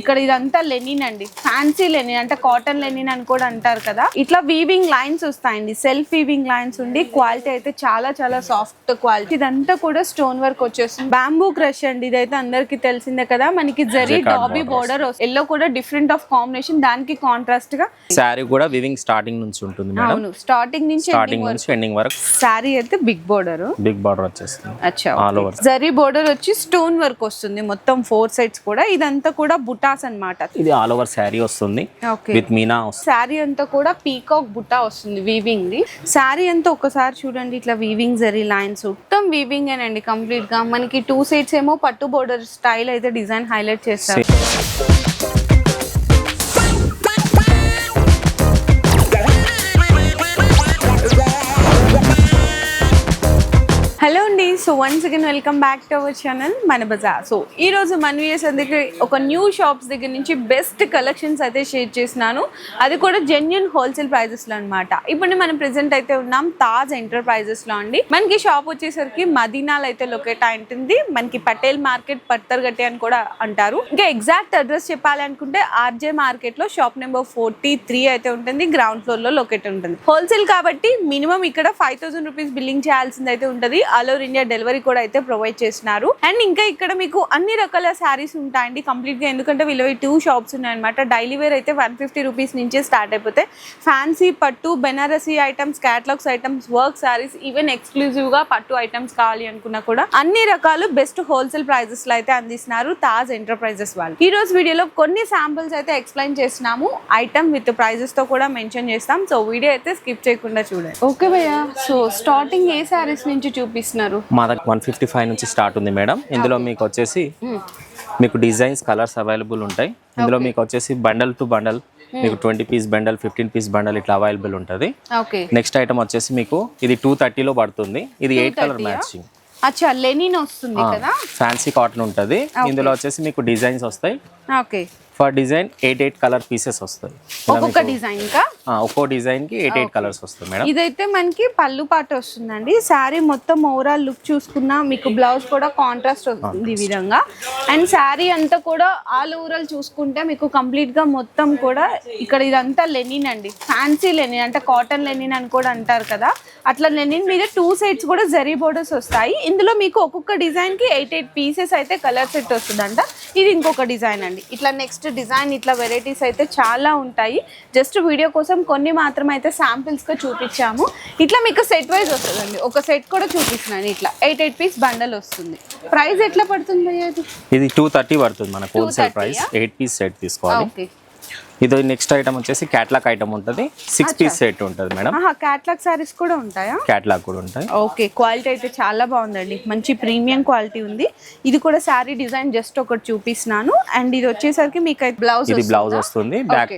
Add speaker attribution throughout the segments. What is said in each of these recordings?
Speaker 1: ఇక్కడ ఇదంతా లెనిన్ అండి. ఫ్యాన్సీ లెనిన్ అంటే కాటన్ లెనిన్ అని కూడా అంటారు కదా. ఇట్లా వీవింగ్ లైన్స్ వస్తాయండి. సెల్ఫ్ వీవింగ్ లైన్స్ ఉండి క్వాలిటీ అయితే చాలా చాలా సాఫ్ట్ క్వాలిటీ ఇదంతా కూడా స్టోన్ వర్క్ వచ్చేస్తుంది. బ్యాంబూ క్రష్ అండి. ఇదైతే అందరికి తెలిసిందే కదా. మనకి జరీ డాబీ బోర్డర్ ఎల్లో కూడా డిఫరెంట్ ఆఫ్ కాంబినేషన్ దానికి కాంట్రాస్ట్గా
Speaker 2: శారీ కూడా వివింగ్ స్టార్టింగ్ నుంచి ఉంటుంది
Speaker 1: అవును. స్టార్టింగ్ నుంచి
Speaker 2: స్టార్టింగ్ నుంచి ఎండింగ్ వరకు.
Speaker 1: శారీ అయితే బిగ్ బోర్డర్
Speaker 2: బిగ్ బార్డర్ వచ్చేస్తుంది.
Speaker 1: అచ్చా జరీ బోర్డర్ వచ్చి స్టోన్ వర్క్ వస్తుంది. మొత్తం ఫోర్ సైడ్స్ కూడా. ఇదంతా కూడా బుటాస్ అన్నమాట.
Speaker 2: ఇది ఆల్ ఓవర్ శారీ వస్తుంది. విత్ మీనా
Speaker 1: శారీ అంతా కూడా పీకాక్ బుట్ట వస్తుంది వీవింగ్ ది. శారీ అంతా ఒకసారి చూడండి ఇట్లా వీవింగ్ జరీ లైన్స్ మొత్తం వీవింగ్ ఏనండి కంప్లీట్గా. మనకి టూ సైడ్స్ ఏమో పట్టు బోర్డర్ స్టైల్ అయితే డిజైన్ హైలైట్ చేస్తారు. So once again welcome back to our channel మన బజార్ సో ఈ రోజు మన దగ్గర ఒక న్యూ షాప్స్ దగ్గర నుంచి బెస్ట్ కలెక్షన్స్ అయితే షేర్ చేసినాను అది కూడా జెన్యున్ హోల్సేల్ ప్రైజెస్లో అనమాట ఇప్పుడు మనం ప్రెసెంట్ అయితే ఉన్నాం తాజ్ ఎంటర్ప్రైజెస్లో అండి. మనకి షాప్ వచ్చేసరికి మదీనాలో అయితే లొకేట్ అయి ఉంటుంది. మనకి పటేల్ మార్కెట్ పట్టర్గట్టి అని కూడా అంటారు. ఇంకా ఎగ్జాక్ట్ అడ్రస్ చెప్పాలనుకుంటే ఆర్జే మార్కెట్లో షాప్ నెంబర్ ఫోర్టీ త్రీ అయితే ఉంటుంది. గ్రౌండ్ ఫ్లోర్లో లొకేట్ ఉంటుంది. హోల్సేల్ కాబట్టి మినిమం ఇక్కడ ఫైవ్ థౌసండ్ రూపీస్ బిల్లింగ్ చేయాల్సింది అయితే ఉంటుంది. ఆల్ ఓవర్ ఇండియా డెలివరీ కూడా అయితే ప్రొవైడ్ చేస్తున్నారు. అండ్ ఇంకా ఇక్కడ మీకు అన్ని రకాల శారీస్ ఉంటాయండి. కంప్లీట్గా ఎందుకంటే వీళ్ళవి టూ షాప్స్ ఉన్నాయన్నమాట. డైలీ వేర్ అయితే వన్ ఫిఫ్టీ రూపీస్ నుంచే స్టార్ట్ అయిపోతే ఫ్యాన్సీ పట్టు Banarasi items catalogues items work sarees even ఎక్స్క్లూజివ్గా పట్టు ఐటమ్స్ కావాలి అనుకున్నా కూడా అన్ని రకాలు బెస్ట్ హోల్సేల్ ప్రైజెస్లో అయితే అందిస్తున్నారు తాజ్ ఎంటర్ప్రైజెస్ వాళ్ళు. ఈ రోజు వీడియోలో కొన్ని శాంపుల్స్ అయితే ఎక్స్ప్లెయిన్ చేస్తున్నాము. ఐటమ్ విత్ ప్రైజెస్తో కూడా మెన్షన్ చేస్తాం. సో వీడియో అయితే స్కిప్ చేయకుండా చూడండి. ఓకే భయ్యా. సో స్టార్టింగ్ ఏ శారీస్ నుంచి చూపిస్తున్నారు?
Speaker 2: మా దగ్గర వన్ ఫిఫ్టీ ఫైవ్ నుంచి స్టార్ట్ ఉంది మేడం. ఇందులో మీకు వచ్చేసి మీకు డిజైన్స్ కలర్స్ అవైలబుల్ ఉంటాయి. ఇందులో మీకు వచ్చేసి బండల్ టు బండల్ మీకు twenty piece bundle fifteen piece bundle ఇట్లా అవైలబుల్ ఉంటుంది. నెక్స్ట్ ఐటమ్ వచ్చేసి మీకు ఇది టూ థర్టీలో పడుతుంది. ఇది eight colour matching fancy cotton ఉంటుంది. ఇందులో వచ్చేసి మీకు డిజైన్స్ వస్తాయి.
Speaker 1: Okay
Speaker 2: for design eight eight colour pieces వస్తాయి.
Speaker 1: ఒక్కొక్క డిజైన్ కా
Speaker 2: ఆ, ఒక్కో డిజైన్కి ఎయిట్ ఎయిట్ కలర్స్ వస్తాయి మేడం.
Speaker 1: ఇదైతే మనకి పళ్ళు పాట వస్తుందండి. శారీ మొత్తం ఓవరాల్ లుక్ చూసుకున్నా మీకు బ్లౌజ్ కూడా కాంట్రాస్ట్ వస్తుంది ఈ విధంగా. అండ్ శారీ అంతా కూడా ఆల్ ఓవరాల్ చూసుకుంటే మీకు కంప్లీట్గా మొత్తం కూడా ఇక్కడ ఇదంతా లెనిన్ అండి. ఫ్యాన్సీ లెనిన్ అంటే కాటన్ లెనిన్ అని కూడా అంటారు కదా. అట్లా లెనిన్ మీద టూ సైడ్స్ కూడా జరీ బోర్డర్స్ వస్తాయి. ఇందులో మీకు ఒక్కొక్క డిజైన్కి ఎయిట్ ఎయిట్ పీసెస్ అయితే కలర్ సెట్ వస్తుందంట. ఇది ఇంకొక డిజైన్ అండి. ఇట్లా నెక్స్ట్ డిజైన్ ఇట్లా వెరైటీస్ అయితే చాలా ఉంటాయి. జస్ట్ వీడియో కోసం కొన్ని మాత్రం అయితే శాంపిల్స్గా చూపించాము. ఇట్లా మీకు సెట్ వైజ్ వస్తుందండి. ఒక సెట్ కూడా చూపిస్తున్నాను ఇట్లా. ఎయిట్ ఎయిట్ పీస్ బండల్ వస్తుంది. ప్రైస్ ఎట్లా పడుతుంది
Speaker 2: ఇది? టూ థర్టీ పడుతుంది మనకు wholesale price eight piece set తీసుకోవాలి.
Speaker 1: ఓకే.
Speaker 2: ఇది నెక్స్ట్ ఐటమ్ వచ్చేసి క్యాట్లాగ్ ఐటమ్ ఉంటుంది. సిక్స్ పీస్ సెట్ ఉంటుంది మేడం.
Speaker 1: క్యాట్లాగ్ సారీస్ కూడా ఉంటాయా?
Speaker 2: క్యాట్లాగ్ కూడా ఉంటాయి.
Speaker 1: ఓకే క్వాలిటీ అయితే చాలా బాగుందండి. మంచి ప్రీమియం క్వాలిటీ ఉంది. ఇది కూడా శారీ డిజైన్ జస్ట్ ఒకటి చూపిస్తున్నాను. అండ్ ఇది వచ్చేసరికి మీకు బ్లౌజ్
Speaker 2: ఇది బ్లౌజ్ వస్తుంది. బ్యాక్.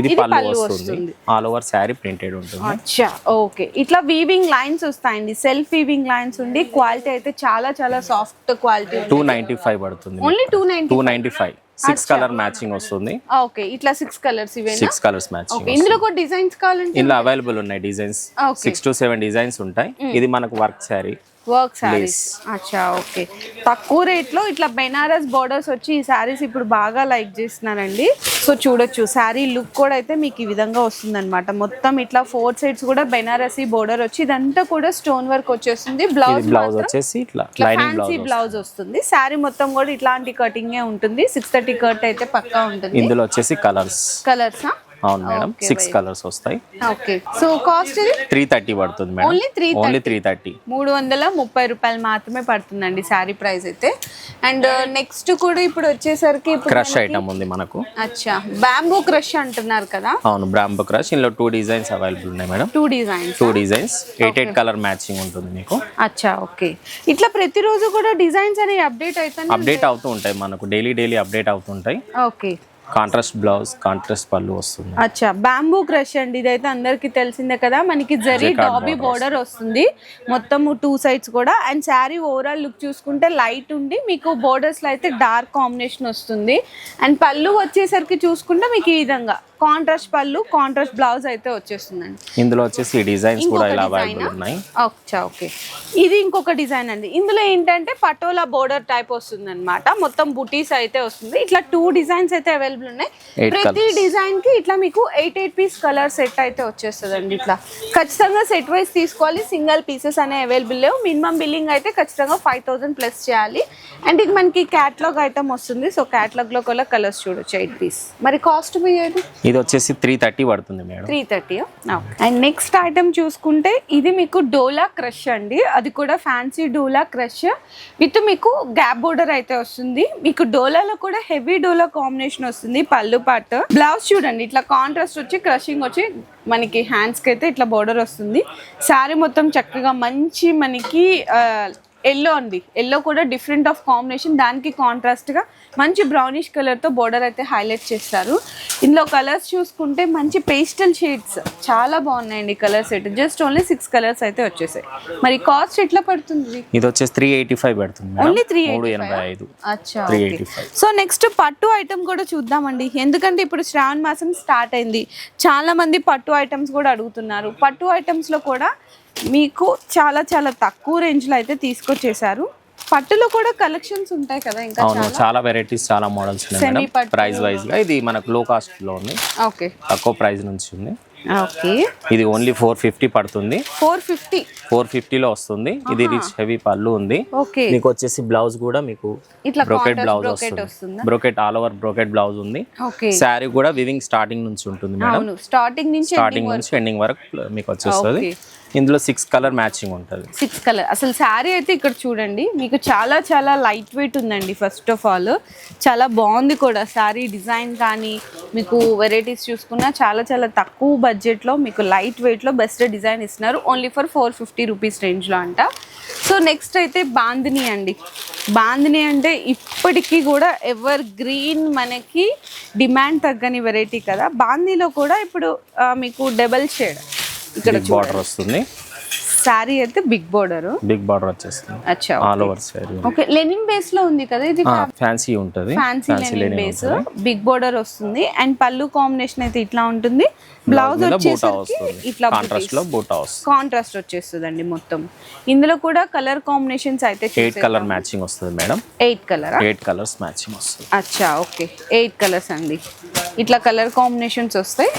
Speaker 2: ఇది పళ్ళు వస్తుంది.
Speaker 1: వస్తుంది.
Speaker 2: ఆల్ ఓవర్ శారీ ప్రింటెడ్ ఉంటుంది.
Speaker 1: అచ్చా ఓకే ఇట్లా వీవింగ్ లైన్స్ వస్తాయండి. సెల్ఫ్ వీవింగ్ లైన్స్ ఉండి క్వాలిటీ అయితే చాలా చాలా soft quality
Speaker 2: two ninety five పడుతుంది.
Speaker 1: Only two ninety
Speaker 2: two ninety five six colour matching వస్తుంది.
Speaker 1: ఓకే ఇట్లా సిక్స్ కలర్స్ ఇవేనా?
Speaker 2: సిక్స్ కలర్స్ మ్యాచింగ్
Speaker 1: ఓకే ఇందులో కూడా డిజైన్స్ కావాలంటే
Speaker 2: ఇందులో అవైలబుల్ ఉన్నాయి designs. Six to seven designs ఉంటాయి. ఇది మనకు వర్క్ శారీ
Speaker 1: వర్క్ శారీస్ అచ్చా ఓకే. తక్కువ రేట్లో ఇట్లా బెనారస్ బోర్డర్స్ వచ్చి ఈ శారీస్ ఇప్పుడు బాగా లైక్ చేస్తున్నారండి. సో చూడొచ్చు. శారీ లుక్ కూడా అయితే మీకు ఈ విధంగా వస్తుందన్నమాట. మొత్తం ఇట్లా ఫోర్ సైడ్స్ కూడా బెనారసీ బోర్డర్ వచ్చి ఇదంతా కూడా స్టోన్ వర్క్ వచ్చేస్తుంది. బ్లౌజ్
Speaker 2: బ్లౌజ్ వచ్చేసి ఇట్లా
Speaker 1: ఫ్యాన్సీ
Speaker 2: బ్లౌజ్
Speaker 1: బ్లౌజ్ వస్తుంది. శారీ మొత్తం కూడా ఇట్లాంటి కటింగ్ ఉంటుంది. సిక్స్ థర్టీ కట్ అయితే పక్కా ఉంటుంది.
Speaker 2: ఇందులో వచ్చేసి కలర్స్
Speaker 1: కలర్స్
Speaker 2: అవును మేడం. సిక్స్. కలర్స్ వస్తాయి.
Speaker 1: Okay. So cost
Speaker 2: three thirty పడుతుంది madam.
Speaker 1: Only 330.
Speaker 2: Only three thirty
Speaker 1: మూడు వందల ముప్పై రూపాయలు మాత్రమే పడుతుందండి శారీ ప్రైస్ అయితే. అండ్ నెక్స్ట్ కూడా ఇప్పుడు వచ్చేసరికి
Speaker 2: క్రష్ ఐటమ్ ఉంది మనకు.
Speaker 1: అచ్చా. బ్యాంబూ క్రష్ అంటున్నారు కదా?
Speaker 2: అవును బ్రాంబో క్రష్ ఇందులో టూ డిజైన్స్ అవైలబుల్ ఉన్నాయి madam.
Speaker 1: Two designs
Speaker 2: two designs eight eight colour matching ఉంటుంది మీకు.
Speaker 1: అచ్చా ఓకే. ఇట్లా ప్రతిరోజు కూడా డిజైన్స్ అనేవి అప్డేట్ అవుతాయి
Speaker 2: అప్డేట్ అవుతూ ఉంటాయి మనకు. డైలీ డైలీ అప్డేట్ అవుతుంటాయి
Speaker 1: ఓకే.
Speaker 2: కాంట్రాస్ట్ బ్లౌజ్ కాంట్రాస్ట్ పళ్ళు వస్తుంది.
Speaker 1: అచ్చా బ్యాంబూ క్రష్ అండి. ఇదైతే అందరికి తెలిసిందే కదా. మనకి జరీ డాబీ బోర్డర్ వస్తుంది. మొత్తం టూ సైడ్స్ కూడా. అండ్ శారీ ఓవరాల్ లుక్ చూసుకుంటే లైట్ ఉండి మీకు బోర్డర్స్లో అయితే డార్క్ కాంబినేషన్ వస్తుంది. అండ్ పళ్ళు వచ్చేసరికి చూసుకుంటే మీకు ఈ విధంగా. కాంట్రాస్ట్ పళ్ళు కాంట్రాస్ట్ బ్లౌజ్ అయితే వచ్చేస్తుందండి.
Speaker 2: ఇందులో వచ్చేసి డిజైన్స్ కూడా ఇలా అవైలబుల్ ఉన్నాయి.
Speaker 1: అచ్చా ఓకే. ఇది ఇంకొక డిజైన్ అండి. ఇందులో ఏంటంటే పటోలా బోర్డర్ టైప్ వస్తుంది అనమాట మొత్తం బుటీస్ అయితే వస్తుంది. ఇట్లా టూ డిజైన్స్ అయితే అవైలబుల్ ఉన్నాయి. ప్రతి డిజైన్కి ఇట్లా మీకు eight eight piece colour set అయితే వచ్చేస్తుంది అండి ఇట్లా. ఖచ్చితంగా సెట్ వైస్ తీసుకోవాలి. సింగిల్ పీసెస్ అనే అవైలబుల్ లేవు. మినిమం బిల్లింగ్ అయితే ఖచ్చితంగా ఫైవ్ థౌసండ్ ప్లస్ చేయాలి. అండ్ ఇది మనకి క్యాట్లాగ్ ఐటమ్ వస్తుంది. సో క్యాట్లాగ్లో కూడా కలర్స్ చూడొచ్చు ఎయిట్ పీస్ మరి కాస్ట్ పోయేది
Speaker 2: ఇది వచ్చేసి త్రీ థర్టీ పడుతుంది madam.
Speaker 1: Three thirty and next item చూసుకుంటే ఇది మీకు డోలా క్రష్ అండి. అది కూడా ఫ్యాన్సీ డోలా క్రష్. విత్ మీకు గ్యాప్ బోర్డర్ అయితే వస్తుంది. మీకు డోలాలో కూడా హెవీ డోలా కాంబినేషన్ వస్తుంది. పళ్ళు పాట బ్లౌజ్ చూడండి ఇట్లా కాంట్రాస్ట్ వచ్చి క్రషింగ్ వచ్చి మనకి హ్యాండ్స్కి అయితే ఇట్లా బోర్డర్ వస్తుంది. శారీ మొత్తం చక్కగా మంచి మనకి ఎల్లో అండి. ఎల్లో కూడా డిఫరెంట్ ఆఫ్ కాంబినేషన్ దానికి కాంట్రాస్ట్గా మంచి బ్రౌనిష్ కలర్తో బోర్డర్ అయితే హైలైట్ చేస్తారు. ఇందులో కలర్స్ చూసుకుంటే మంచి పేస్టల్ షేడ్స్ చాలా బాగున్నాయండి colour set just only six colours అయితే వచ్చేసాయి. మరి కాస్ట్ ఎట్లా పడుతుంది?
Speaker 2: ఇది వచ్చేసి త్రీ ఎయిటీ ఫైవ్ పడుతుంది
Speaker 1: ఓన్లీ త్రీ అచ్చా సో నెక్స్ట్ పట్టు ఐటమ్ కూడా చూద్దామండి. ఎందుకంటే ఇప్పుడు శ్రావణ మాసం స్టార్ట్ అయింది. చాలా మంది పట్టు ఐటమ్స్ కూడా అడుగుతున్నారు. పట్టు ఐటమ్స్లో కూడా మీకు చాలా చాలా తక్కువ రేంజ్లో అయితే తీసుకొచ్చేసారు. పట్టులో కూడా కలెక్షన్స్ ఉంటాయి కదా ఇంకా
Speaker 2: అవును చాలా? వెరైటీస్ చాలా మోడల్స్ ఉన్నాయి. ప్రైస్ వైజ్గా ఇది మనకు లో కాస్ట్లో ఉంది.
Speaker 1: ఓకే.
Speaker 2: తక్కువ ప్రైస్ నుంచి ఉంది.
Speaker 1: ఓకే.
Speaker 2: ఇది ఓన్లీ ఫోర్ ఫిఫ్టీ పడుతుంది.
Speaker 1: ఫోర్ ఫిఫ్టీ
Speaker 2: ఫోర్ ఫిఫ్టీలో వస్తుంది. ఇది రిచ్ హెవీ పళ్ళు ఉంది.
Speaker 1: ఓకే.
Speaker 2: మీకు వచ్చేసి బ్లౌజ్ కూడా మీకు
Speaker 1: ఇట్లా
Speaker 2: బ్రోకెట్ బ్లౌజ్ వస్తుంది? Brocade all over brocade blouse ఉంది.
Speaker 1: ఓకే.
Speaker 2: శారీ కూడా వివింగ్ స్టార్టింగ్ నుంచి ఉంటుంది మేడం
Speaker 1: అవును స్టార్టింగ్ నుంచి
Speaker 2: స్టార్టింగ్ నుంచి ఎండింగ్ వరకు మీకు వచ్చేస్తుంది. ఇందులో సిక్స్ కలర్ మ్యాచింగ్ ఉంటుంది.
Speaker 1: సిక్స్ కలర్ అసలు శారీ అయితే ఇక్కడ చూడండి మీకు చాలా చాలా లైట్ వెయిట్ ఉందండి ఫస్ట్ ఆఫ్ ఆల్ చాలా బాగుంది కూడా శారీ డిజైన్ కానీ మీకు వెరైటీస్ చూసుకున్నా చాలా చాలా తక్కువ బడ్జెట్లో మీకు లైట్ వెయిట్లో బెస్ట్ డిజైన్ ఇస్తున్నారు. Only for four fifty rupees రేంజ్లో అంట. సో నెక్స్ట్ అయితే బాందిని అండి. బాందిని అంటే ఇప్పటికీ కూడా ఎవర్ గ్రీన్ మనకి డిమాండ్ తగ్గని వెరైటీ కదా. బాందీలో కూడా ఇప్పుడు మీకు డబల్ షేడ్ ఇక్కడ
Speaker 2: బార్డర్ వస్తుంది.
Speaker 1: శారీ అయితే బిగ్ బోర్డర్
Speaker 2: బిగ్ బార్డర్ వచ్చేస్తుంది.
Speaker 1: అచ్చా
Speaker 2: all over sari
Speaker 1: okay linen బేస్లో ఉంది కదా ఇది
Speaker 2: ఫ్యాన్సీ ఉంటుంది.
Speaker 1: Fancy linen base big border వస్తుంది. అండ్ పళ్ళు కాంబినేషన్ అయితే ఇట్లా ఉంటుంది. బ్లౌజ్ వచ్చేసరికి ఇట్లా
Speaker 2: కాంట్రాస్ట్లో బూటా వస్తుంది.
Speaker 1: కాంట్రాస్ట్ వచ్చేస్తుంది అండి మొత్తం. ఇందులో కూడా కలర్ కాంబినేషన్స్ అయితే
Speaker 2: ఎయిట్ కలర్ మ్యాచింగ్ వస్తుంది madam
Speaker 1: eight colour
Speaker 2: eight colours matching వస్తుంది.
Speaker 1: అచ్చా ఓకే. ఎయిట్ కలర్స్ అండి. ఇట్లా కలర్ కాంబినేషన్స్ వస్తాయి.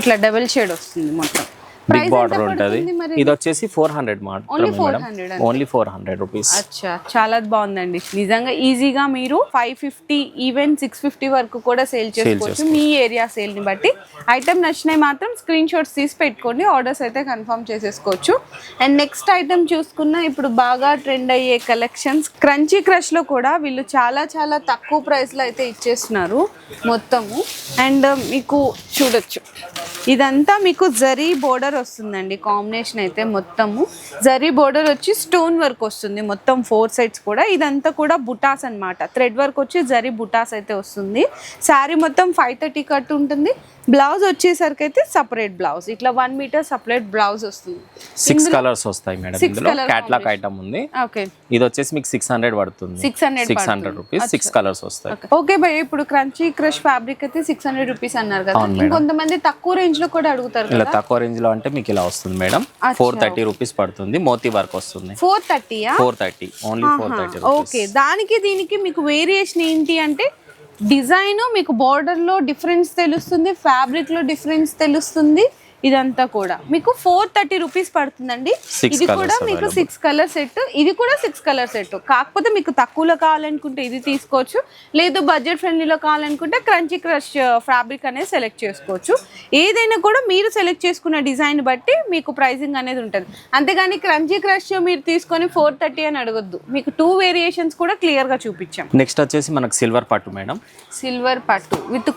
Speaker 1: ఇట్లా డబుల్ షేడ్ వస్తుంది మొత్తం.
Speaker 2: బిగ్ బార్డర్ ఉంటుంది. ఇది? వచ్చేసి four hundred madam.
Speaker 1: 400
Speaker 2: only four hundred rupees
Speaker 1: అచ్చా చాలా బాగుందండి. నిజంగా ఈజీగా మీరు five fifty even six fifty వరకు కూడా సేల్ చేసుకోవచ్చు. మీ ఏరియా సేల్ని బట్టి. ఐటమ్ నచ్చినాయి మాత్రం స్క్రీన్ షాట్స్ తీసి పెట్టుకోండి. ఆర్డర్స్ అయితే కన్ఫర్మ్ చేసేసుకోవచ్చు. అండ్ నెక్స్ట్ ఐటమ్ చూసుకున్న ఇప్పుడు బాగా ట్రెండ్ అయ్యే కలెక్షన్స్ క్రంచీ క్రష్లో కూడా వీళ్ళు చాలా చాలా తక్కువ ప్రైస్లో అయితే ఇచ్చేస్తున్నారు మొత్తము. అండ్ మీకు చూడొచ్చు. ఇదంతా మీకు జరీ బోర్డర్ వస్తుందండి. కాంబినేషన్ అయితే మొత్తము. జరీ బోర్డర్ వచ్చి స్టోన్ వర్క్ వస్తుంది. మొత్తం ఫోర్ సైడ్స్ కూడా. ఇదంతా కూడా బుటాస్ అన్నమాట. థ్రెడ్ వర్క్ వచ్చి జరీ బుటాస్ అయితే వస్తుంది. శారీ మొత్తం ఫైవ్ థర్టీ కట్ ఉంటుంది. బ్లౌజ్ వచ్చేసరికి అయితే సపరేట్ బ్లౌజ్. ఇట్లా వన్ మీటర్ సపరేట్ బ్లౌజ్ వస్తుంది.
Speaker 2: సిక్స్ కలర్స్ వస్తాయి మేడం ఇందులో. క్యాట్లాగ్ ఐటమ్ ఉంది.
Speaker 1: ఓకే
Speaker 2: ఇది వచ్చేసి మీకు సిక్స్ హండ్రెడ్ పడుతుంది.
Speaker 1: 600
Speaker 2: six hundred rupees six colours వస్తాయి.
Speaker 1: ఓకే భయ్ ఇప్పుడు క్రంచీ క్రష్ ఫ్యాబ్రిక్ అయితే సిక్స్ హండ్రెడ్ రూపీస్ అన్నారు కదా. ఇంకొంతమంది తక్కువ రేంజ్లో కూడా అడుగుతారు
Speaker 2: ఇలా తక్కువ రేంజ్లో అంటే మీకు ఇలా వస్తుంది మేడం. ఫోర్ థర్టీ రూపీస్ పడుతుంది. మోతీ వర్క్ వస్తుంది.
Speaker 1: Four థర్టీయా
Speaker 2: four thirty only four thirty
Speaker 1: okay దానికి దీనికి మీకు వేరియేషన్ ఏంటి అంటే డిజైన్ మీకు border లో డిఫరెన్స్ తెలుస్తుంది ఫ్యాబ్రిక్లో డిఫరెన్స్ తెలుస్తుంది. ఇదంతా కూడా. మీకు ఫోర్ థర్టీ రూపీస్ పడుతుందండి. ఇది కూడా మీకు. సిక్స్ కలర్ సెట్ ఇది కూడా సిక్స్ కలర్ సెట్ కాకపోతే మీకు తక్కువలో కావాలనుకుంటే ఇది తీసుకోవచ్చు. లేదు బడ్జెట్ ఫ్రెండ్లీలో కావాలనుకుంటే క్రంచీ క్రష్ ఫ్యాబ్రిక్ అనేది సెలెక్ట్ చేసుకోవచ్చు. ఏదైనా కూడా మీరు సెలెక్ట్ చేసుకున్న డిజైన్ బట్టి మీకు ప్రైసింగ్ అనేది ఉంటుంది. అంతేగాని క్రంచీ క్రష్ మీరు తీసుకొని ఫోర్ థర్టీ అని అడగొద్దు. మీకు టూ వేరియేషన్స్ కూడా క్లియర్గా చూపించాం.
Speaker 2: నెక్స్ట్ వచ్చేసి మనకు సిల్వర్ పట్టు మేడం
Speaker 1: సిల్వర్ పట్టు. విత్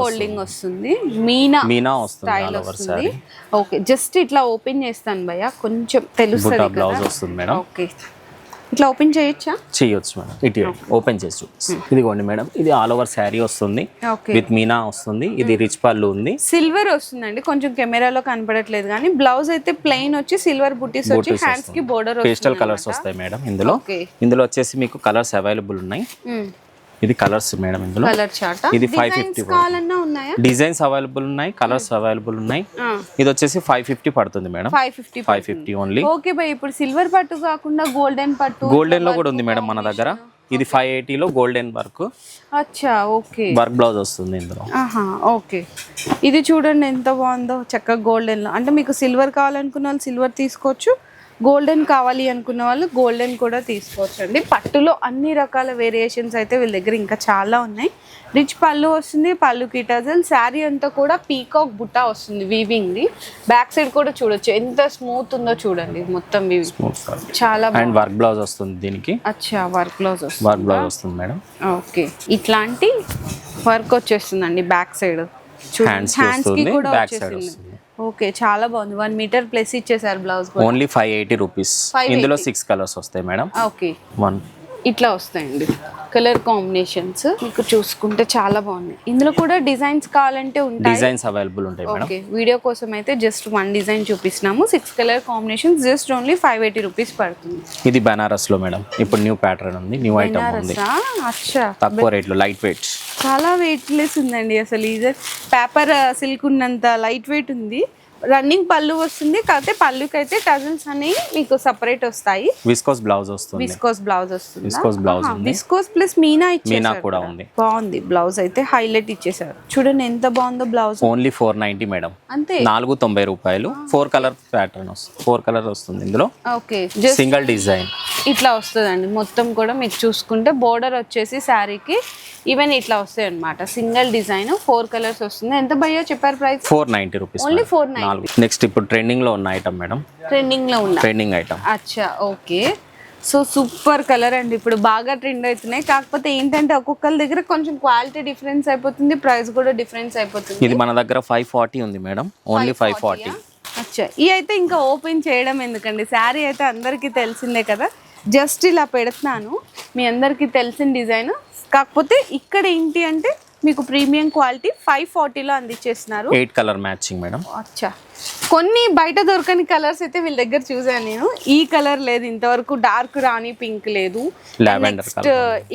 Speaker 1: ఫోల్డింగ్ వస్తుంది. మీనా
Speaker 2: మీనా వస్తుంది
Speaker 1: స్టైల్
Speaker 2: ఓవర్
Speaker 1: వస్తుంది
Speaker 2: సారీ
Speaker 1: ఓకే జస్ట్ ఇట్లా ఓపెన్ చేస్తాను భయ్య కొంచెం తెలుస్తుంది
Speaker 2: బ్లౌజ్ వస్తుంది మేడం.
Speaker 1: ఓకే. ఇట్లా ఓపెన్ చేయొచ్చా?
Speaker 2: చేయొచ్చు మేడం ఇటు ఓపెన్ చేసి చూపిస్తాం. ఇదిగోండి మేడం ఇది ఆల్ ఓవర్ శారీ వస్తుంది విత్ మీనా వస్తుంది ఇది రిచ్ పళ్ళు ఉంది.
Speaker 1: సిల్వర్ వస్తుందండి కొంచెం కెమెరాలో కనపడట్లేదు కానీ బ్లౌజ్ అయితే ప్లెయిన్ వచ్చి సిల్వర్ బుటీస్ వచ్చి హ్యాండ్స్కి బోర్డర్
Speaker 2: పేస్టల్ కలర్స్ వస్తాయి మేడం ఇందులో. ఇందులో వచ్చేసి మీకు కలర్స్ అవైలబుల్ ఉన్నాయి. ఇది కలర్స్ మేడం ఇందులో. ఇది
Speaker 1: కావాలన్నా ఉన్నాయా?
Speaker 2: డిజైన్స్ అవైలబుల్ ఉన్నాయి కలర్స్ అవైలబుల్ ఉన్నాయి. ఇది వచ్చేసి ఫైవ్ ఫిఫ్టీ పడుతుంది madam.
Speaker 1: Five fifty
Speaker 2: five fifty only
Speaker 1: okay by ఇప్పుడు సిల్వర్ పట్టు కాకుండా గోల్డెన్ పట్టు
Speaker 2: గోల్డెన్లో కూడా ఉంది మేడం మన దగ్గర. ఇది ఫైవ్ ఎయిటీలో గోల్డెన్ వర్క్
Speaker 1: అచ్చా ఓకే
Speaker 2: వర్క్ బ్లౌజ్ వస్తుంది ఇందులో.
Speaker 1: ఓకే ఇది చూడండి ఎంత బాగుందో చక్కగా గోల్డెన్లో అంటే మీకు సిల్వర్ కావాలనుకున్న వాళ్ళు సిల్వర్ తీసుకోవచ్చు. గోల్డెన్ కావాలి అనుకున్న వాళ్ళు గోల్డెన్ కూడా తీసుకోవచ్చు అండి పట్టులో అన్ని రకాల వేరియేషన్స్ అయితే వీళ్ళ దగ్గర ఇంకా చాలా ఉన్నాయి. రిచ్ పళ్ళు వస్తుంది పళ్ళుకి టజల్ శారీ అంతా కూడా పీకాక్ బుట్ట వస్తుంది వీవింగ్ది బ్యాక్ సైడ్ కూడా చూడొచ్చు. ఎంత స్మూత్ ఉందో చూడండి మొత్తం వీవింగ్ చాలా
Speaker 2: అండ్ వర్క్ బ్లౌజ్ వస్తుంది దీనికి.
Speaker 1: అచ్చా వర్క్ క్లోజ్ వస్తుంది?
Speaker 2: వర్క్ బ్లౌజ్ వస్తుంది మేడం.
Speaker 1: ఓకే ఇట్లాంటి వర్క్ వచ్చేస్తుందండి బ్యాక్ సైడ్
Speaker 2: హ్యాండ్స్కి
Speaker 1: కూడా వచ్చేసింది.
Speaker 2: వస్తుంది.
Speaker 1: ఓకే చాలా బాగుంది. వన్ మీటర్ ప్లస్ ఇచ్చేసారు blouse
Speaker 2: only five eighty rupees
Speaker 1: 580.
Speaker 2: ఇందులో సిక్స్ కలర్స్ వస్తాయి మేడం
Speaker 1: ఓకే
Speaker 2: వన్
Speaker 1: ఇట్లా వస్తాయండి. కలర్ కాంబినేషన్స్ మీకు చూసుకుంటే చాలా బాగున్నాయి. ఇందులో కూడా డిజైన్స్ కావాలంటే ఉంటాయి.
Speaker 2: డిజైన్స్ అవైలబుల్ ఉంటాయి మేడం.
Speaker 1: ఓకే వీడియో కోసం అయితే జస్ట్ వన్ డిజైన్ చూపిస్తున్నాము. Six colour combination just only five eighty rupees పడుతుంది.
Speaker 2: ఇది బనారస్లో మేడం. ఇప్పుడు న్యూ ప్యాటర్న్ ఉంది న్యూ ఐటమ్ ఉంది?
Speaker 1: అచ్చా.
Speaker 2: తక్కువ రేట్లో లైట్ వెయిట్
Speaker 1: చాలా వెయిట్ లెస్ ఉందండి అసలు. ఇది పేపర్ సిల్క్ ఉన్నంత లైట్ వెయిట్ ఉంది. రన్నింగ్ పళ్ళు వస్తుంది కాకపోతే పళ్ళుకి అయితే టజల్స్ అనేవి మీకు సపరేట్ వస్తాయి.
Speaker 2: విస్కోస్ బ్లౌజ్ వస్తుంది.
Speaker 1: విస్కోస్ బ్లౌజ్ వస్తుంది?
Speaker 2: విస్కోస్ బ్లౌజ్
Speaker 1: విస్కోస్ ప్లస్ మీనా
Speaker 2: మీనా కూడా. ఉంది.
Speaker 1: బాగుంది బ్లౌజ్ అయితే హైలైట్ ఇచ్చేసారు చూడండి ఎంత బాగుందో blouse.
Speaker 2: Only four ninety madam.
Speaker 1: అంతే?
Speaker 2: నాలుగు తొంభై రూపాయలు. ఫోర్ కలర్ ప్యాటర్న్ వస్తుంది ఫోర్ కలర్ వస్తుంది ఇందులో.
Speaker 1: ఓకే
Speaker 2: సింగిల్ డిజైన్
Speaker 1: ఇట్లా వస్తుందండి. మొత్తం కూడా మీకు చూసుకుంటే బోర్డర్ వచ్చేసి శారీకి ఈవెన్ ఇట్లా వస్తాయి అనమాట సింగిల్ డిజైన్ ఫోర్ కలర్స్ వస్తుంది. ఎంత భయ్యా చెప్పారు price
Speaker 2: four ninety rupees
Speaker 1: only four nine
Speaker 2: నాలుగు. నెక్స్ట్ ఇప్పుడు ట్రెండింగ్లో ఉన్న ఐటమ్ మేడం.
Speaker 1: ట్రెండింగ్లో ఉన్నాయి
Speaker 2: ట్రెండింగ్ ఐటమ్
Speaker 1: అచ్చా ఓకే. సో సూపర్ కలర్ అండి. ఇప్పుడు బాగా ట్రెండ్ అవుతున్నాయి. కాకపోతే ఏంటంటే ఒక్కొక్కరి దగ్గర కొంచెం క్వాలిటీ డిఫరెన్స్ అయిపోతుంది ప్రైస్ కూడా డిఫరెన్స్ అయిపోతుంది.
Speaker 2: ఇది మన దగ్గర ఫైవ్ ఫార్టీ ఉంది మేడం. ఓన్లీ ఫైవ్ ఫార్టీ
Speaker 1: అచ్చా. ఈ అయితే ఇంకా ఓపెన్ చేయడం ఎందుకండి? శారీ అయితే అందరికీ తెలిసిందే కదా? జస్ట్ ఇలా పెడుతున్నాను. మీ అందరికీ తెలిసిన డిజైన్ కాకపోతే ఇక్కడ ఏంటి అంటే మీకు ప్రీమియం క్వాలిటీ ఫైవ్ ఫార్టీలో అందించేస్తున్నారు.
Speaker 2: ఎయిట్ కలర్ మ్యాచింగ్ మేడం
Speaker 1: అచ్చా. కొన్ని బయట దొరకని కలర్స్ అయితే వీళ్ళ దగ్గర చూసాను నేను. ఈ కలర్ లేదు ఇంతవరకు డార్క్ రాణి పింక్ లేదు. నెక్స్ట్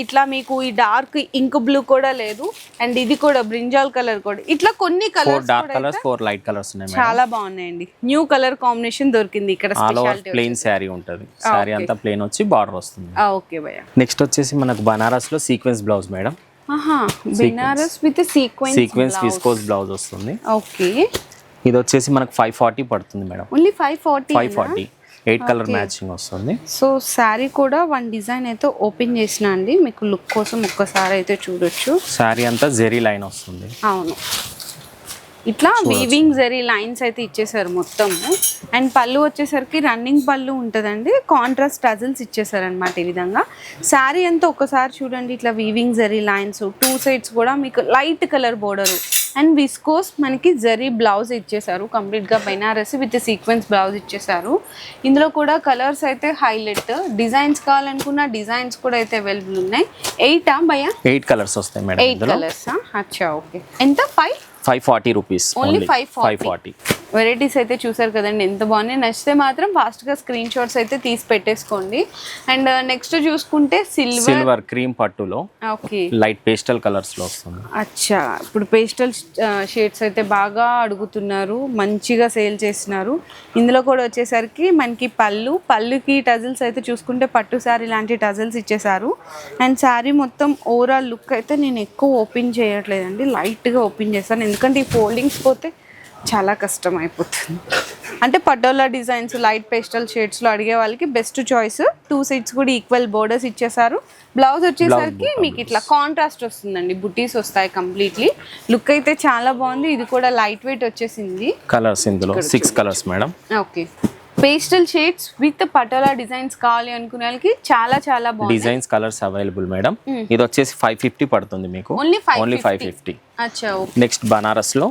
Speaker 1: ఇట్లా మీకు ఈ డార్క్ ఇంక్ బ్లూ కూడా లేదు. అండ్ ఇది కూడా బ్రింజాల్ కలర్ కూడా. ఇట్లా కొన్ని colours
Speaker 2: dark colours four light colours ఉన్నాయి
Speaker 1: చాలా బాగున్నాయండి. న్యూ కలర్ కాంబినేషన్ దొరికింది ఇక్కడ స్పెషాలిటీ
Speaker 2: ప్లెయిన్ శారీ ఉంటుంది. శారీ అంతా ప్లెయిన్ వచ్చి బార్డర్ వస్తుంది.
Speaker 1: ఓకే భయ్య
Speaker 2: నెక్స్ట్ వచ్చేసి మనకు బనారస్లో sequence blouse madam
Speaker 1: Benaras with sequence
Speaker 2: sequence viscose blouse వస్తుంది.
Speaker 1: ఓకే
Speaker 2: ఇది వచ్చేసి మనకు ఫైవ్ ఫార్టీ పడుతుంది madam.
Speaker 1: Only five forty
Speaker 2: five forty eight colour matching వస్తుంది.
Speaker 1: సో శారీ కూడా వన్ డిజైన్ అయితే ఓపెన్ చేసిన అండి. మీకు లుక్ కోసం ఒక్కసారి అయితే చూడొచ్చు.
Speaker 2: శారీ అంతా జెరీ లైన్ వస్తుంది.
Speaker 1: అవును. ఇట్లా వీవింగ్ జరీ లైన్స్ అయితే ఇచ్చేసారు మొత్తము. అండ్ పళ్ళు వచ్చేసరికి రన్నింగ్ పళ్ళు ఉంటుందండి. కాంట్రాస్ట్ టజల్స్ ఇచ్చేసారు అనమాట ఈ విధంగా. శారీ అంతా ఒకసారి చూడండి ఇట్లా weaving zari lines two sides కూడా మీకు light colour border and viscose మనకి జరీ బ్లౌజ్ ఇచ్చేసారు. కంప్లీట్గా బెనారసి విత్ సీక్వెన్స్ బ్లౌజ్ ఇచ్చేసారు. ఇందులో కూడా కలర్స్ అయితే హైలైట్ డిజైన్స్ కావాలనుకున్న డిజైన్స్ కూడా అయితే అవైలబుల్ ఉన్నాయి. ఎయిటా భయ్యా?
Speaker 2: ఎయిట్ కలర్స్ వస్తాయి మేడం
Speaker 1: ఎయిట్ కలర్స్ అచ్చా ఓకే ఎంత? Five
Speaker 2: five forty rupees.
Speaker 1: Only five
Speaker 2: five forty
Speaker 1: varieties అయితే చూసారు కదండి ఎంత బాగున్నాయి. నచ్చితే మాత్రం ఫాస్ట్గా స్క్రీన్ షాట్స్ అయితే తీసి పెట్టేసుకోండి. అండ్ నెక్స్ట్ చూసుకుంటే సిల్వర్
Speaker 2: సిల్వర్ క్రీమ్ పట్టులో
Speaker 1: ఓకే
Speaker 2: లైట్ పేస్టల్ కలర్స్లో వస్తుంది.
Speaker 1: అచ్చా ఇప్పుడు పేస్టల్ షేడ్స్ అయితే బాగా అడుగుతున్నారు మంచిగా సేల్ చేస్తున్నారు. ఇందులో కూడా వచ్చేసరికి మనకి పళ్ళు పళ్ళుకి టజిల్స్ అయితే చూసుకుంటే పట్టు శారీ లాంటి టజిల్స్ ఇచ్చేసారు అండ్ శారీ మొత్తం ఓవరాల్ లుక్ అయితే నేను ఎక్కువ ఓపెన్ చేయట్లేదండి లైట్గా ఓపెన్ చేస్తాను. ఎందుకంటే ఈ ఫోల్డింగ్స్ పోతే చాలా కష్టం అయిపోతుంది. అంటే పటోలా డిజైన్స్ లైట్ పేస్టల్ షేడ్స్లో అడిగే వాళ్ళకి బెస్ట్ చాయిస్ టూ సైడ్స్ కూడా ఈక్వల్ బోర్డర్స్ ఇచ్చేసారు బ్లౌజ్ వచ్చేసరికి మీకు ఇట్లా కాంట్రాస్ట్ వస్తుందండి బుటీస్ వస్తాయి కంప్లీట్లీ. లుక్ అయితే చాలా బాగుంది ఇది కూడా లైట్ వెయిట్ వచ్చేసింది.
Speaker 2: కలర్స్ ఇందులో six colours madam
Speaker 1: okay. Pastel shades with patola designs కావాలి అనుకునే వాళ్ళకి చాలా చాలా బాగుంది
Speaker 2: డిజైన్స్ కలర్స్ అవైలబుల్ మేడం ఇది వచ్చేసి ఫైవ్ ఫిఫ్టీ పడుతుంది మీకు.
Speaker 1: ఓన్లీ ఫైవ్
Speaker 2: ఫిఫ్టీ నెక్స్ట్ బనారస్లో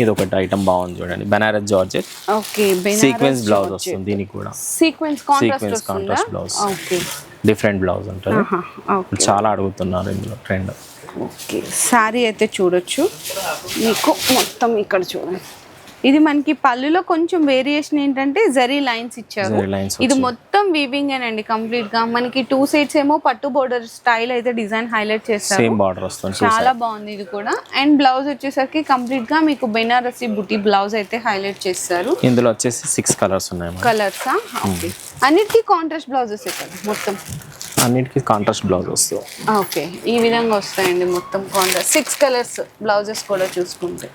Speaker 2: ఇది ఒకటి ఐటమ్ బాగుంది చూడండి. Banaras georgette.
Speaker 1: Okay
Speaker 2: sequence blouse వస్తుంది దీనికి కూడా.
Speaker 1: Sequence contrast
Speaker 2: contrast blouse.
Speaker 1: Okay.
Speaker 2: Different blouse ఉంటుంది చాలా అడుగుతున్నారు ఇందులో ట్రెండ్
Speaker 1: ఓకే శారీ అయితే చూడొచ్చు. మీకు మొత్తం ఇక్కడ చూడండి. ఇది మనకి పళ్ళులో కొంచెం వేరియేషన్ ఏంటంటే జరీ లైన్స్ ఇచ్చారు. ఇది మొత్తం వీవింగ్ అండి కంప్లీట్గా. మనకి టూ సైడ్స్ ఏమో పట్టు బోర్డర్ స్టైల్ అయితే డిజైన్ హైలైట్ చేస్తారు
Speaker 2: సేమ్ బార్డర్ వస్తుంది
Speaker 1: చాలా బాగుంది ఇది కూడా. అండ్ బ్లౌజ్ వచ్చేసరికి కంప్లీట్గా మీకు బెనారసి బుటీ బ్లౌజ్ అయితే హైలైట్ చేస్తారు
Speaker 2: ఇందులో వచ్చేసి సిక్స్ కలర్స్ ఉన్నాయి
Speaker 1: కలర్సా ఓకే అన్నిటికీ కాంట్రాస్ట్ బ్లౌజెస్ ఇక్కడ మొత్తం?
Speaker 2: అన్నిటికీ కాంట్రాస్ట్ బ్లౌజ్ వస్తుంది
Speaker 1: ఓకే ఈ విధంగా వస్తాయండి మొత్తం కాంట్రాస్ట్ సిక్స్ కలర్స్ బ్లౌజెస్ కూడా చూసుకుంటే.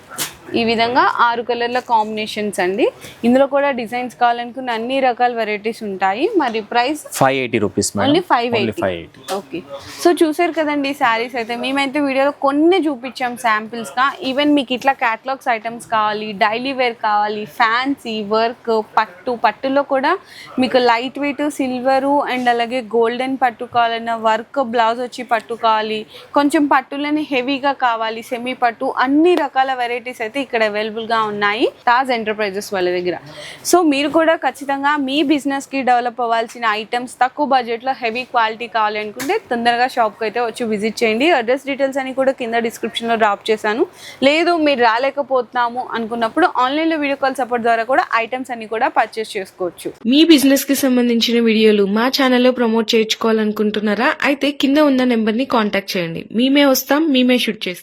Speaker 1: ఈ విధంగా ఆరు కలర్ల కాంబినేషన్స్ అండి. ఇందులో కూడా డిజైన్స్ కావాలనుకున్న అన్ని రకాల వెరైటీస్ ఉంటాయి. మరి price?
Speaker 2: Five eighty rupees
Speaker 1: only five eighty. Okay. So చూసారు కదండి శారీస్ అయితే. మేమైతే వీడియోలో కొన్ని చూపించాం శాంపిల్స్గా. ఈవెన్ మీకు ఇట్లా క్యాటలాగ్స్ ఐటమ్స్ కావాలి డైలీ వేర్ కావాలి ఫ్యాన్సీ వర్క్ పట్టు. పట్టులో కూడా మీకు లైట్ వెయిట్ సిల్వరు అండ్ అలాగే గోల్డెన్ పట్టు కావాలన్న వర్క్ బ్లౌజ్ వచ్చి పట్టు కావాలి. కొంచెం పట్టులని హెవీగా కావాలి సెమీ పట్టు. అన్ని రకాల వెరైటీస్ అయితే ఇక్కడ అవైలబుల్గా ఉన్నాయి తాజ్ ఎంటర్ప్రైజెస్ వాళ్ళ దగ్గర. సో మీరు కూడా ఖచ్చితంగా మీ బిజినెస్కి డెవలప్ అవ్వాల్సిన ఐటమ్స్ తక్కువ బడ్జెట్లో హెవీ క్వాలిటీ కావాలి అనుకుంటే తొందరగా షాప్కి అయితే వచ్చి విజిట్ చేయండి. అడ్రస్ డీటెయిల్స్ అని కూడా కింద డిస్క్రిప్షన్లో డ్రాప్ చేశాను. లేదు మీరు రాలేకపోతున్నాము అనుకున్నప్పుడు ఆన్లైన్లో వీడియో కాల్ సపోర్ట్ ద్వారా కూడా ఐటమ్స్ అన్ని కూడా పర్చేస్ చేసుకోవచ్చు.
Speaker 3: మీ బిజినెస్కి సంబంధించిన వీడియోలు మా ఛానల్లో ప్రమోట్ చేయించుకోవాలనుకుంటున్నారా? అయితే కింద ఉన్న నెంబర్ని కాంటాక్ట్ చేయండి. మేమే వస్తాం మేమే షూట్ చేస్తాం.